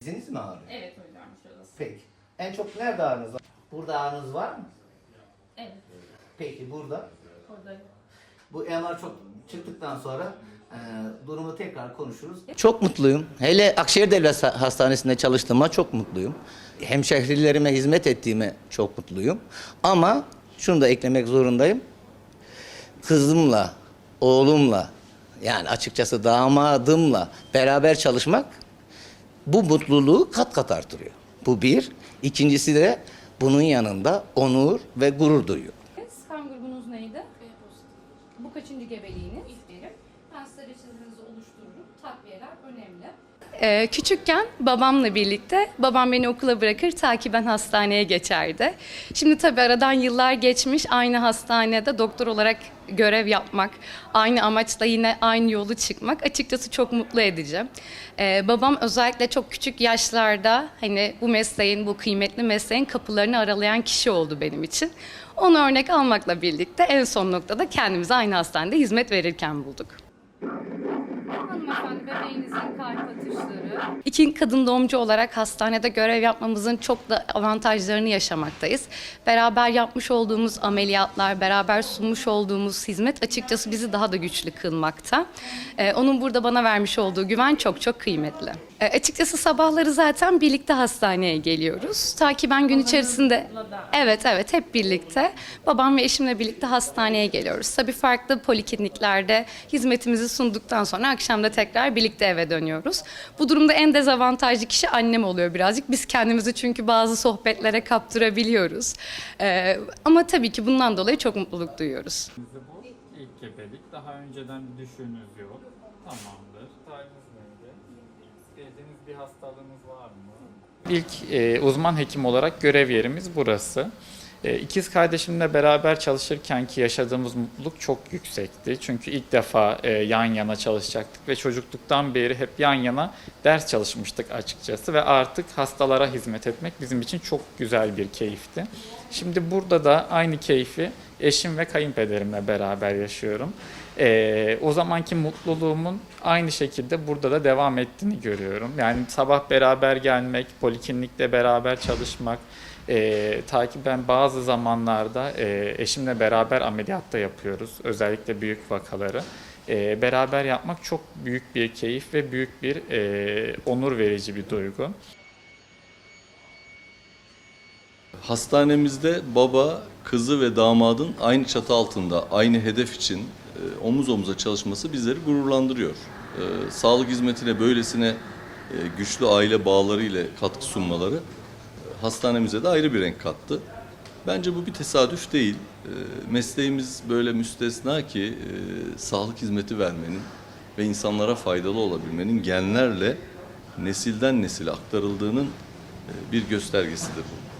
Diziniz mi ağrıyor? Evet hocam şurası. Peki. En çok nerede ağrınız var? Burada ağrınız var mı? Evet. Peki burada. Orada. Bu MR çok çıktıktan sonra e, durumu tekrar konuşuruz. Çok mutluyum. Hele Akşehir Devlet Hastanesi'nde çalıştığıma çok mutluyum. Hemşehrilerime hizmet ettiğime çok mutluyum. Ama şunu da eklemek zorundayım. Kızımla, oğlumla yani açıkçası damadımla beraber çalışmak bu mutluluğu kat kat artırıyor. Bu bir. İkincisi de bunun yanında onur ve gurur duyuyor. Kan grubunuz neydi? Bu kaçıncı gebeliğiniz? İlk. Ben size reçetenizi oluştururum. Takviyeler önemli. Ee, küçükken babamla birlikte babam beni okula bırakır ta ki ben hastaneye geçerdi. Şimdi tabii aradan yıllar geçmiş aynı hastanede doktor olarak görev yapmak, aynı amaçla yine aynı yolu çıkmak açıkçası çok mutlu edici. Ee, babam özellikle çok küçük yaşlarda hani bu mesleğin, bu kıymetli mesleğin kapılarını aralayan kişi oldu benim için. Onu örnek almakla birlikte en son noktada kendimize aynı hastanede hizmet verirken bulduk. Kalp atışları. İki kadın doğumcu olarak hastanede görev yapmamızın çok da avantajlarını yaşamaktayız. Beraber yapmış olduğumuz ameliyatlar, beraber sunmuş olduğumuz hizmet açıkçası bizi daha da güçlü kılmakta. Ee, onun burada bana vermiş olduğu güven çok çok kıymetli. Ee, açıkçası sabahları zaten birlikte hastaneye geliyoruz. Ta ki ben gün içerisinde... Evet evet hep birlikte. Babam ve eşimle birlikte hastaneye geliyoruz. Tabii farklı polikliniklerde hizmetimizi sunduktan sonra akşam da tekrar birlikte eve dönüyoruz. Bu durumda en dezavantajlı kişi annem oluyor birazcık. Biz kendimizi çünkü bazı sohbetlere kaptırabiliyoruz. Ee, ama tabii ki bundan dolayı çok mutluluk duyuyoruz. bu ilk gebelik. Daha önceden bir yok. Tamamdır. Tarihiniz neydi? Sevdiğiniz bir hastalığınız var mı? İlk e, uzman hekim olarak görev yerimiz burası. E, ikiz kardeşimle beraber çalışırken ki yaşadığımız mutluluk çok yüksekti. Çünkü ilk defa e, yan yana çalışacaktık ve çocukluktan beri hep yan yana ders çalışmıştık açıkçası ve artık hastalara hizmet etmek bizim için çok güzel bir keyifti. Şimdi burada da aynı keyfi eşim ve kayınpederimle beraber yaşıyorum. Ee, o zamanki mutluluğumun aynı şekilde burada da devam ettiğini görüyorum. Yani sabah beraber gelmek, poliklinikte beraber çalışmak, e, ta ki ben bazı zamanlarda e, eşimle beraber ameliyatta yapıyoruz. Özellikle büyük vakaları. E, beraber yapmak çok büyük bir keyif ve büyük bir e, onur verici bir duygu. Hastanemizde baba, kızı ve damadın aynı çatı altında, aynı hedef için e, omuz omuza çalışması bizleri gururlandırıyor. E, sağlık hizmetine böylesine e, güçlü aile bağları ile katkı sunmaları hastanemize de ayrı bir renk kattı. Bence bu bir tesadüf değil. E, mesleğimiz böyle müstesna ki e, sağlık hizmeti vermenin ve insanlara faydalı olabilmenin genlerle nesilden nesile aktarıldığının e, bir göstergesidir bu.